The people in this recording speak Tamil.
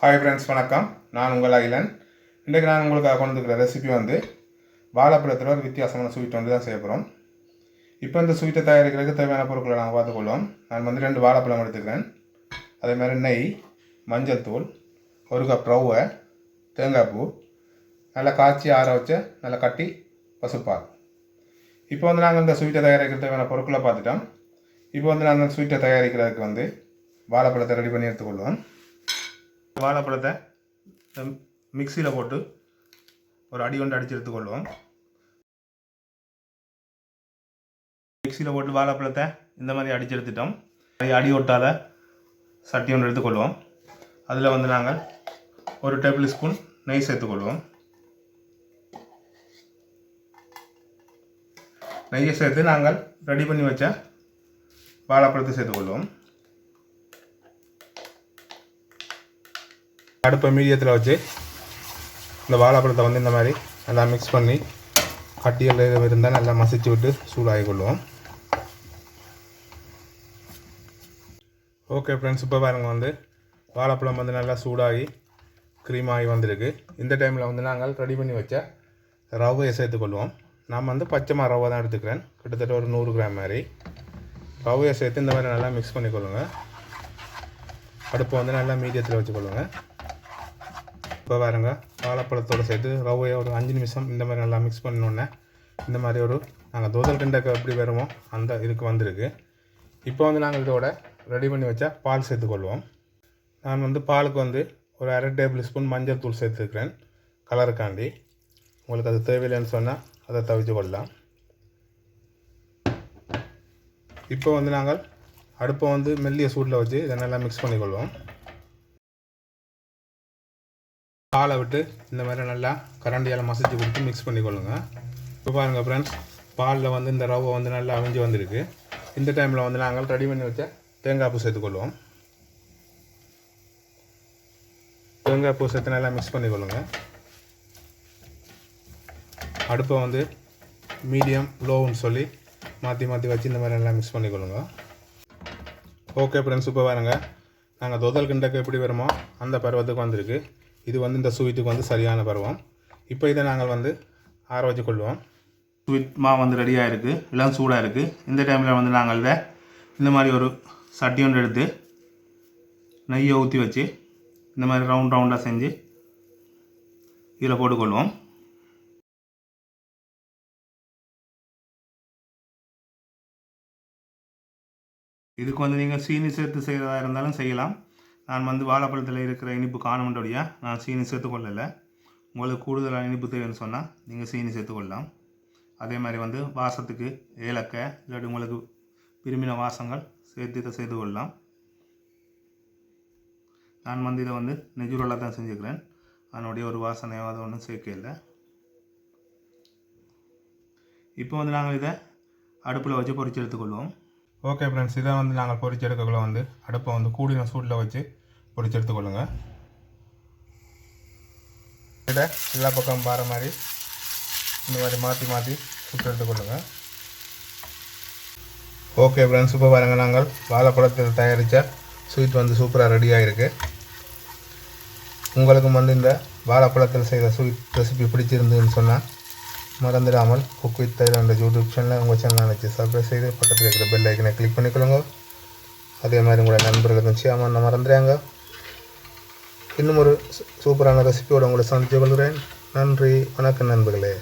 ஹாய் ஃப்ரெண்ட்ஸ் வணக்கம். நான் உங்கள் அகிலன். இன்றைக்கு நான் உங்களுக்கு கொண்டு வந்துருக்கிற ரெசிபி வந்து வாழைப்பழத்தில் ஒரு வித்தியாசமான ஸ்வீட் வந்து தான் செய்ய போகிறோம் இப்போ இந்த ஸ்வீட்டை தயாரிக்கிறதுக்கு தேவையான பொருட்களை நாங்கள் பார்த்துக்கொள்வோம். நான் வந்து ரெண்டு வாழைப்பழம் எடுத்துக்கிறேன். அதே மாதிரி நெய் மஞ்சள் தூள் ஒரு கப் ரவை தேங்காய் பூ நல்லா காய்ச்சி ஆற வச்ச நல்லா கட்டி பசுப்பால். இப்போ வந்து நாங்கள் இந்த ஸ்வீட்டை தயாரிக்கிற தேவையான பொருட்களை பார்த்துட்டோம். இப்போ வந்து நாங்கள் ஸ்வீட்டை தயாரிக்கிறதுக்கு வந்து வாழைப்பழத்தை ரெடி பண்ணி எடுத்துக்கொள்வோம். வாழைப்பழத்தை மிக்சியில் போட்டு ஒரு அடி ஒன்று அடித்து எடுத்துக்கொள்வோம் மிக்சியில் போட்டு வாழைப்பழத்தை இந்த மாதிரி அடித்து எடுத்துட்டோம். அடி அடி ஒட்டாத சட்டி ஒன்று எடுத்துக்கொள்வோம் அதில் வந்து நாங்கள் ஒரு டேபிள் ஸ்பூன் நெய் சேர்த்துக்கொள்வோம் நெய்யை சேர்த்து நாங்கள் ரெடி பண்ணி வச்ச வாழைப்பழத்தை சேர்த்துக்கொள்வோம் அடுப்பை மீடியத்தில் வச்சு இந்த வாழைப்பழத்தை வந்து இந்த மாதிரி நல்லா மிக்ஸ் பண்ணி கட்டிகள் இருந்தால் நல்லா மசிச்சு விட்டு சூடாகி கொள்வோம் ஓகே ஃப்ரெண்ட்ஸ் இப்போ பாருங்கள் வந்து வாழைப்பழம் வந்து நல்லா சூடாகி க்ரீம் ஆகி வந்திருக்கு. இந்த டைமில் வந்து நாங்கள் ரெடி பண்ணி வச்ச ரவையை சேர்த்துக்கொள்வோம் நான் வந்து பச்சைமா ரவை தான் எடுத்துக்கிறேன். கிட்டத்தட்ட ஒரு நூறு கிராம் மாதிரி. ரவையை சேர்த்து இந்த மாதிரி நல்லா மிக்ஸ் பண்ணிக்கொள்ளுங்கள் அடுப்பை வந்து நல்லா மீடியத்தில் வச்சுக்கொள்ளுங்கள் இப்போ பாருங்க வாழைப்பழத்தோடு சேர்த்து ரவையை ஒரு அஞ்சு நிமிஷம் இந்த மாதிரி நல்லா மிக்ஸ் பண்ணோன்னே இந்த மாதிரி ஒரு நாங்கள் தோதல் கிண்டக்கு எப்படி வருமோ அந்த இதுக்கு வந்திருக்கு. இப்போ வந்து நாங்கள் இதோட ரெடி பண்ணி வச்சா பால் சேர்த்துக்கொள்வோம் நான் வந்து பாலுக்கு வந்து ஒரு அரை டேபிள் ஸ்பூன் மஞ்சள் தூள் சேர்த்துருக்குறேன் கலருக்காண்டி உங்களுக்கு அது தேவையில்லைன்னு சொன்னால் அதை தவிச்சு கொள்ளலாம். இப்போ வந்து நாங்கள் அடுப்பை வந்து மெல்லிய சூட்டில் வச்சு இதை நல்லா மிக்ஸ் பண்ணிக்கொள்வோம் பாலை விட்டு இந்த மாதிரி நல்லா கரண்டியால் மசிச்சு கொடுத்து மிக்ஸ் பண்ணிக்கொள்ளுங்க. இப்போ பாருங்கள் ஃப்ரெண்ட்ஸ் பாலில் வந்து இந்த ரவை வந்து நல்லா அவிஞ்சு வந்திருக்கு. இந்த டைமில் வந்து நாங்கள் ரெடி பண்ணி வச்ச தேங்காய் பூ சேர்த்துக்கொள்வோம். தேங்காய் பூ சேர்த்து நல்லா மிக்ஸ் பண்ணிக்கொள்ளுங்க. அடுப்பை வந்து மீடியம் லோவுன்னு சொல்லி மாற்றி மாற்றி வச்சு இந்த மாதிரி நல்லா மிக்ஸ் பண்ணிக்கொள்ளுங்க. ஓகே ஃப்ரெண்ட்ஸ் இப்போ பாருங்கள் நாங்கள் தொதல் கிண்டக்கு எப்படி வருமோ அந்த பருவத்துக்கு வந்திருக்கு. இது வந்து இந்த ஸ்வீட்டுக்கு வந்து சரியான பருவம். இப்போ இதை நாங்கள் வந்து ஆற வச்சு கொள்வோம். ஸ்வீட் மாவு வந்து ரெடியாக இருக்குது எல்லாம் சூடாக இருக்குது இந்த டைமில் வந்து நாங்கள் இதை இந்த மாதிரி ஒரு சட்டி ஒன்று எடுத்து நெய்யை ஊற்றி வச்சு இந்த மாதிரி ரவுண்ட் ரவுண்டாக செஞ்சு இதில் போட்டுக்கொள்வோம். இதுக்கு வந்து நீங்கள் சீனி சேர்த்து செய்கிறதா இருந்தாலும் செய்யலாம். நான் வந்து வாழைப்பழத்தில் இருக்கிற இனிப்பு காணுமென்றபடியா நான் சீனி சேர்த்துக்கொள்ளலை உங்களுக்கு கூடுதலாக இனிப்பு தேவைன்னு சொன்னால் நீங்கள் சீனி சேர்த்துக்கொள்ளலாம் அதே மாதிரி வந்து வாசத்துக்கு ஏலக்காய் இல்லாட்டி உங்களுக்கு விரும்பின வாசங்கள் சேர்த்து இதை செய்து கொள்ளலாம். நான் வந்து இதை வந்து நெஜுரலாக தான் செஞ்சுக்கிறேன். அதனுடைய ஒரு வாசனையோ அதை ஒன்றும் சேர்க்கல. இப்போ வந்து நாங்கள் இதை அடுப்பில் வச்சு பொறிச்சு எடுத்துக்கொள்வோம் ஓகே ஃப்ரெண்ட்ஸ் இதை வந்து நாங்கள் பொரிச்சு எடுக்கக்குள்ள வந்து அடுப்பை வந்து கூடின சூட்டில் வச்சு பொரிச்சு எடுத்துக்கொள்ளுங்க இதை எல்லா பக்கம் பாரு மாதிரி இந்த மாதிரி மாற்றி மாற்றி சுட்டு எடுத்துக்கொள்ளுங்க ஓகே ஃப்ரெண்ட்ஸ் இப்போ பாருங்கள் நாங்கள் வாழைப்பழத்தில் தயாரித்த ஸ்வீட் வந்து சூப்பராக ரெடி ஆகிருக்கு உங்களுக்கும் வந்து இந்த வாழைப்பழத்தில் செய்த ஸ்வீட் ரெசிபி பிடிச்சிருந்துன்னு சொன்னால் மறந்துடாமல் குக் வித் என்ற யூடியூப் சேனலை உங்கள் சேனலை நினச்சி சப்ஸ்கிரைப் செய்து பக்கத்தில் இருக்கிற பெல் ஐக்கனை கிளிக் பண்ணிக்கொள்ளுங்க. அதே மாதிரி உங்களோட நண்பர்களுக்கும் நான் மறந்துடுறாங்க இன்னும் ஒரு சூப்பரான ரெசிபியோடு உங்களை சந்தித்து கொள்கிறேன். நன்றி வணக்கம் நண்பர்களே.